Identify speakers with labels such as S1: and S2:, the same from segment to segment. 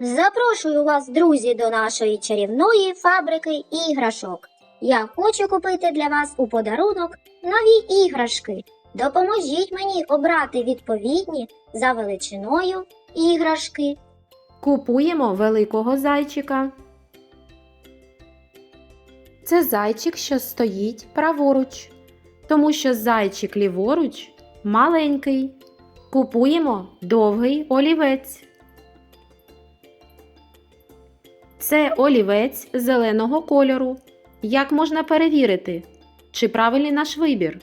S1: Запрошую вас, друзі, до нашої чарівної фабрики іграшок. Я хочу купити для вас у подарунок нові іграшки. Допоможіть мені обрати відповідні за величиною іграшки.
S2: Купуємо великого зайчика. Це зайчик, що стоїть праворуч, тому що зайчик ліворуч маленький. Купуємо довгий олівець. Це олівець зеленого кольору. Як можна перевірити, чи правильний наш вибір?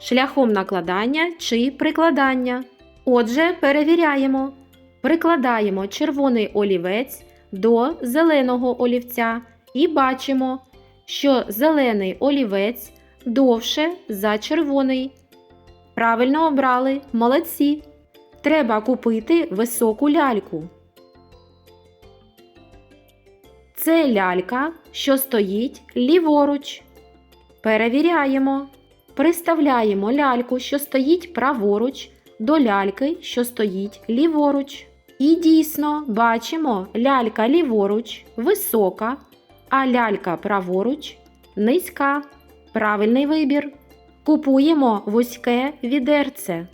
S2: Шляхом накладання чи прикладання. Отже, перевіряємо. Прикладаємо червоний олівець до зеленого олівця і бачимо, що зелений олівець довше за червоний. Правильно обрали, молодці. Треба купити високу ляльку. Це лялька, що стоїть ліворуч. Перевіряємо. Приставляємо ляльку, що стоїть праворуч, до ляльки, що стоїть ліворуч. І дійсно бачимо лялька ліворуч висока, а лялька праворуч низька. Правильний вибір. Купуємо вузьке відерце.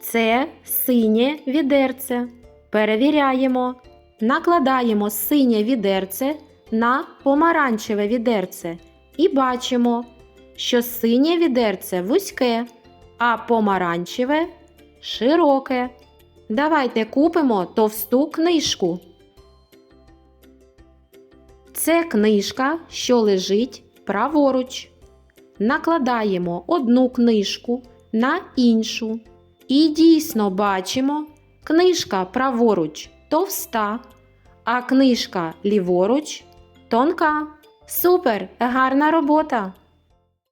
S2: Це синє відерце. Перевіряємо. Накладаємо синє відерце на помаранчеве відерце і бачимо, що синє відерце вузьке, а помаранчеве широке. Давайте купимо товсту книжку. Це книжка, що лежить праворуч. Накладаємо одну книжку на іншу. І дійсно бачимо, книжка праворуч товста, а книжка ліворуч тонка. Супер! Гарна робота!